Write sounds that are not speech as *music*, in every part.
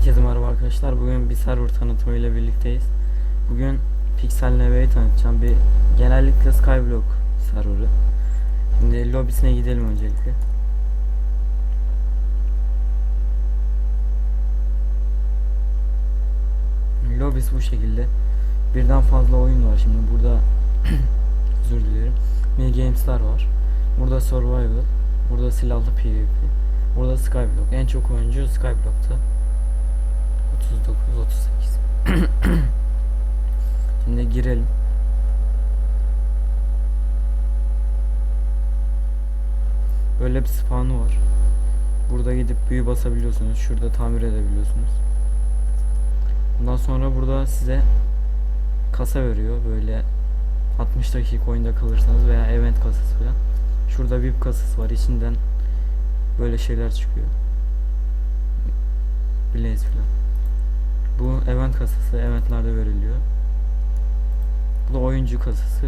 Herkese merhaba arkadaşlar. Bugün bir server tanıtımı ile birlikteyiz. Bugün Pixel NV'yi tanıtacağım. Bir genellikle Skyblock serverı. Şimdi lobisine gidelim öncelikle. Lobis bu şekilde. Birden fazla oyun var şimdi burada. *clears throat* özür dilerim. Mini games'ler var. Burada survival, burada silahlı PvP, burada Skyblock. En çok oyuncu Skyblock'ta. 39 38 *clears throat* Şimdi girelim. Böyle bir spawn'ı var. Burada gidip büyü basabiliyorsunuz. Şurada tamir edebiliyorsunuz. Ondan sonra burada size kasa veriyor. Böyle 60 dakika oyunda kalırsanız veya event kasası falan. Şurada VIP kasası var. İçinden böyle şeyler çıkıyor. Blaze falan. Bu event kasası eventlerde veriliyor. Bu da oyuncu kasası.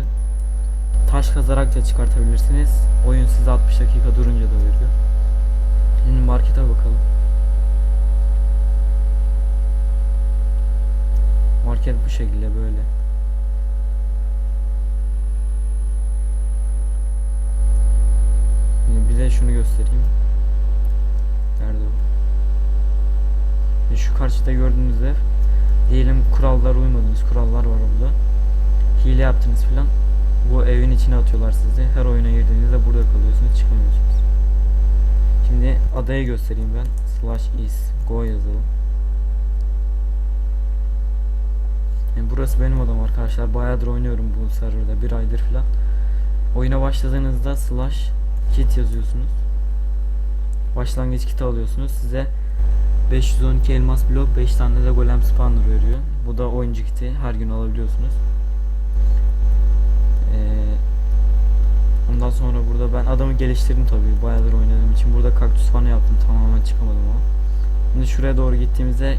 Taş kazarak da çıkartabilirsiniz. Oyun size 60 dakika durunca da veriyor. Şimdi markete bakalım. Market bu şekilde böyle. Şimdi bir de şunu göstereyim. Nerede o? Şimdi şu karşıda gördüğünüz ev. Diyelim kurallara uymadınız kurallar var burada hile yaptınız filan. Bu evin içine atıyorlar sizi. Her oyuna girdiğinizde burada kalıyorsunuz çıkamıyorsunuz. Şimdi adayı göstereyim ben. Slash is go yazalım. Yani burası benim adam arkadaşlar. Bayağıdır oynuyorum bu serverda bir aydır filan. Oyuna başladığınızda slash kit yazıyorsunuz. Başlangıç kiti alıyorsunuz. Size 512 elmas blok 5 tane de golem spawner veriyor. Bu da oyuncu kiti her gün alabiliyorsunuz. Ee, ondan sonra burada ben adamı geliştirdim tabii bayağıdır oynadığım için. Burada kaktüs falan yaptım tamamen çıkamadım ama. Şimdi şuraya doğru gittiğimizde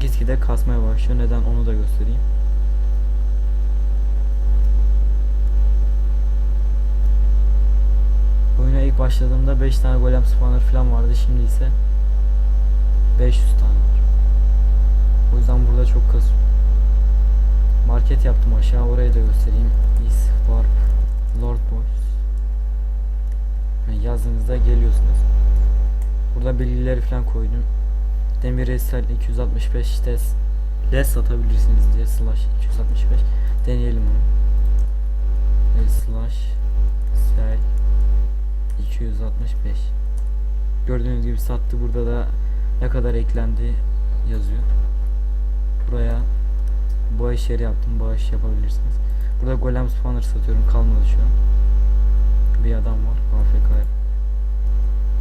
gitgide kasmaya başlıyor. Neden onu da göstereyim. Oyuna ilk başladığımda 5 tane golem spawner falan vardı. Şimdi ise 500 tane var. O yüzden burada çok kasıyor. Market yaptım aşağı orayı da göstereyim. Is Lord Boys. Yani yazdığınızda geliyorsunuz. Burada bilgileri falan koydum. Demir Esel 265 test less satabilirsiniz diye slash 265 deneyelim onu. Slash sel 265 Gördüğünüz gibi sattı burada da ne kadar eklendi yazıyor. Buraya bağış yeri yaptım. Bağış yapabilirsiniz. Burada golem spawner satıyorum. Kalmadı şu an. Bir adam var. AFK.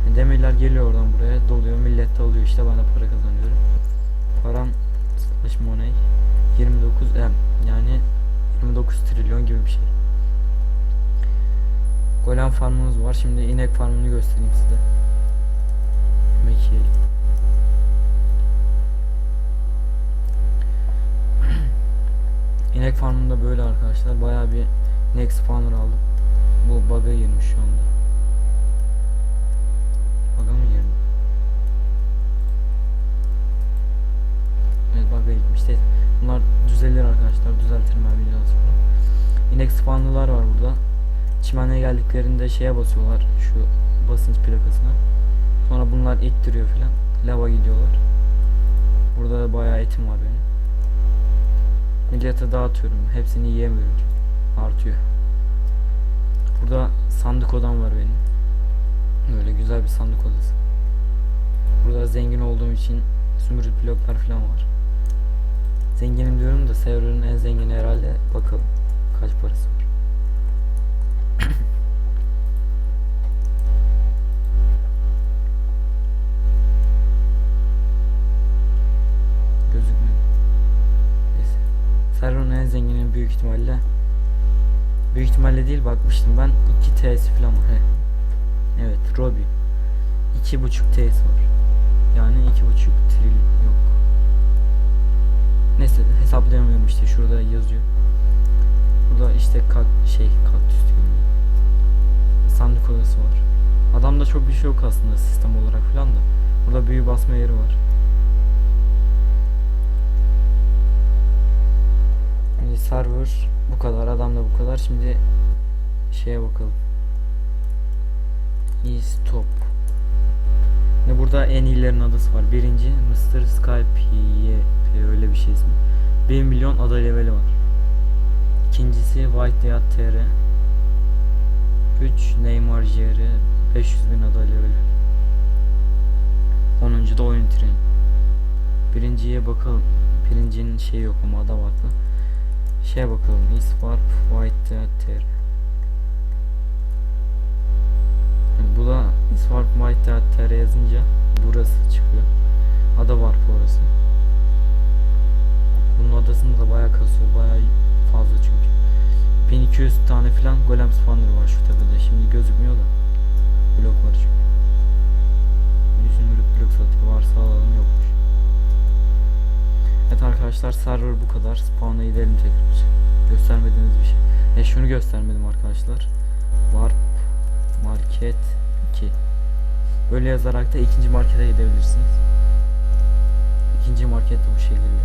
Yani Demirler geliyor oradan buraya. Doluyor. Millet de alıyor işte. Ben de para kazanıyorum. Param slash money 29 M. Yani 29 trilyon gibi bir şey. Golem farmımız var. Şimdi inek farmını göstereyim size. Yemek yiyelim. İnek farmında böyle arkadaşlar bayağı bir inek spawner aldım. Bu bug'a girmiş şu anda. Bug'a mı girdi? Evet bug'a girmiş değil. Bunlar düzelir arkadaşlar düzeltirim ben videodan sonra. İnek spawnlılar var burada. Çimenliğe geldiklerinde şeye basıyorlar şu basınç plakasına. Sonra bunlar ittiriyor filan. Lava gidiyorlar. Burada da bayağı etim var benim. Millete dağıtıyorum. Hepsini yiyemiyorum. Artıyor. Burada sandık odam var benim. Böyle güzel bir sandık odası. Burada zengin olduğum için zümrüt bloklar falan var. Zenginim diyorum da server'ın en zengini herhalde. Bakalım kaç parası var. Gözükmüyor. Neyse. Server'ın en zenginin büyük ihtimalle. Büyük ihtimalle değil bakmıştım ben. 2 T'si falan var he. Evet Robbie 2.5 T'si var. Yani 2.5 tril yok. Neyse hesaplayamıyorum işte şurada yazıyor. Burada işte kak şey kaktüs diyorum Sandık odası var. Adamda çok bir şey yok aslında sistem olarak falan da. Burada büyü basma yeri var server bu kadar adam da bu kadar. Şimdi şeye bakalım. İs top ne burada en iyilerin adası var. Birinci Mr. Skype YP öyle bir şey ismi. 1 milyon ada leveli var. İkincisi White Dead TR 3 Neymar JR 500 bin ada leveli. 10. da oyun treni. Birinciye bakalım. Birincinin şeyi yok ama adam haklı Şeye bakalım. Iswarp White Theater. Bu da Iswarp White Theater yazınca burası çıkıyor. Ada var orası. Bunun adasında da bayağı kasıyor. Bayağı fazla çünkü. 1200 tane falan golem spawner var şu tepede. Şimdi gözükmüyor da. Blok var çünkü. 100 zümrüt blok satıyor. Varsa alalım yokmuş. Evet arkadaşlar server bu kadar. Spawn'a gidelim tekrar. Göstermediğiniz bir şey. E şunu göstermedim arkadaşlar. Warp Market 2. Böyle yazarak da ikinci markete gidebilirsiniz. İkinci market de bu şekilde.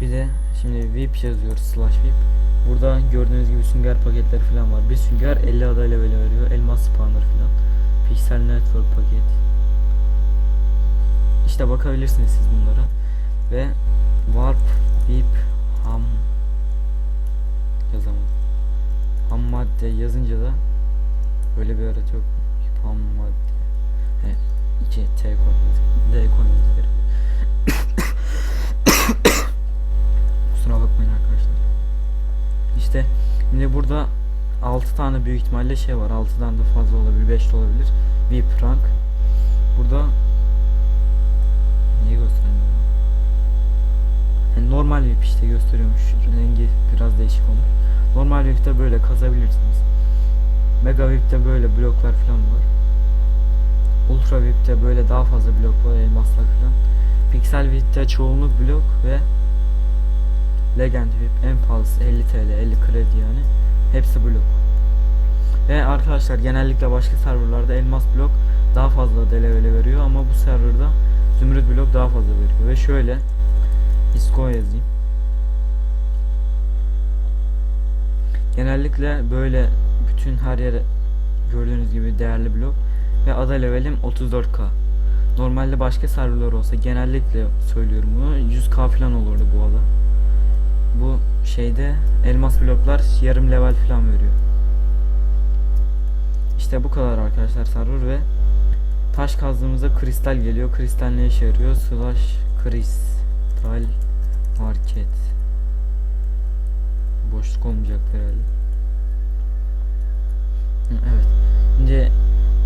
Bir de şimdi VIP yazıyoruz slash VIP. Burada gördüğünüz gibi sünger paketleri falan var. Bir sünger 50 ada leveli veriyor. Elmas spawner falan. Pixel Network paket. İşte bakabilirsiniz siz bunlara. Ve warp bip ham yazamadım. Ham madde yazınca da böyle bir araç yok. Bip ham madde. He, iki T koymanız, D gerekiyor. *coughs* Kusura bakmayın arkadaşlar. İşte şimdi burada 6 tane büyük ihtimalle şey var. 6'dan da fazla olabilir, 5 de olabilir. VIP rank. Burada Niye göstermiyor? bunu? Yani normal VIP işte gösteriyormuş. Rengi biraz değişik olmuş. Normal VIP'te böyle kazabilirsiniz. Mega VIP'te böyle bloklar falan var. Ultra VIP'te böyle daha fazla blok var, elmaslar falan. Pixel VIP'te çoğunluk blok ve Legend VIP en pahalısı 50 TL, 50 kredi yani. Hepsi blok. Ve arkadaşlar genellikle başka serverlarda elmas blok daha fazla delevele veriyor ama bu serverda Zümrüt blok daha fazla veriyor ve şöyle ISKO yazayım. Genellikle böyle bütün her yere gördüğünüz gibi değerli blok ve ada levelim 34k. Normalde başka serverler olsa genellikle söylüyorum bunu 100k falan olurdu bu ada. Bu şeyde elmas bloklar yarım level falan veriyor. İşte bu kadar arkadaşlar server ve Taş kazdığımızda kristal geliyor. Kristal ne işe yarıyor? Slash kristal market. Boşluk olmayacaktır herhalde. Evet. Şimdi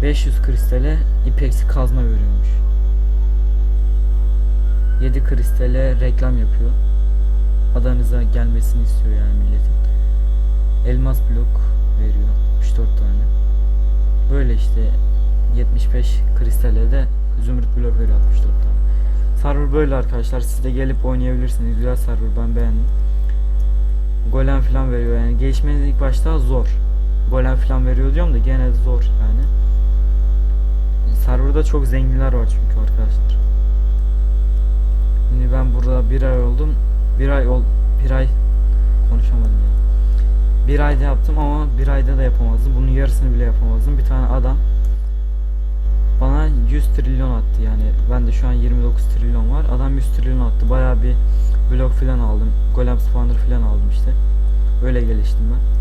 500 kristale ipeksi kazma veriyormuş. 7 kristale reklam yapıyor. Adanıza gelmesini istiyor yani milletin. Elmas blok veriyor. 3-4 tane. Böyle işte 75 kristale de zümrüt blok veriyor 64 tane. Server böyle arkadaşlar. Siz de gelip oynayabilirsiniz. Güzel server ben beğendim. Golem falan veriyor yani. Gelişmeniz ilk başta zor. Golem falan veriyor diyorum da gene zor yani. Serverda çok zenginler var çünkü arkadaşlar. Şimdi ben burada bir ay oldum. Bir ay ol bir ay konuşamadım ya. Bir ayda yaptım ama bir ayda da yapamazdım. Bunun yarısını bile yapamazdım. Bir tane adam bana 100 trilyon attı. Yani ben de şu an 29 trilyon var. Adam 100 trilyon attı. Baya bir blok filan aldım. Golem spawner filan aldım işte. Öyle geliştim ben.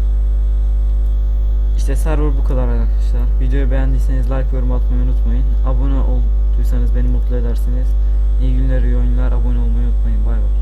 İşte server bu kadar arkadaşlar. Videoyu beğendiyseniz like yorum atmayı unutmayın. Abone olduysanız beni mutlu edersiniz. İyi günler iyi oyunlar. Abone olmayı unutmayın. Bay bay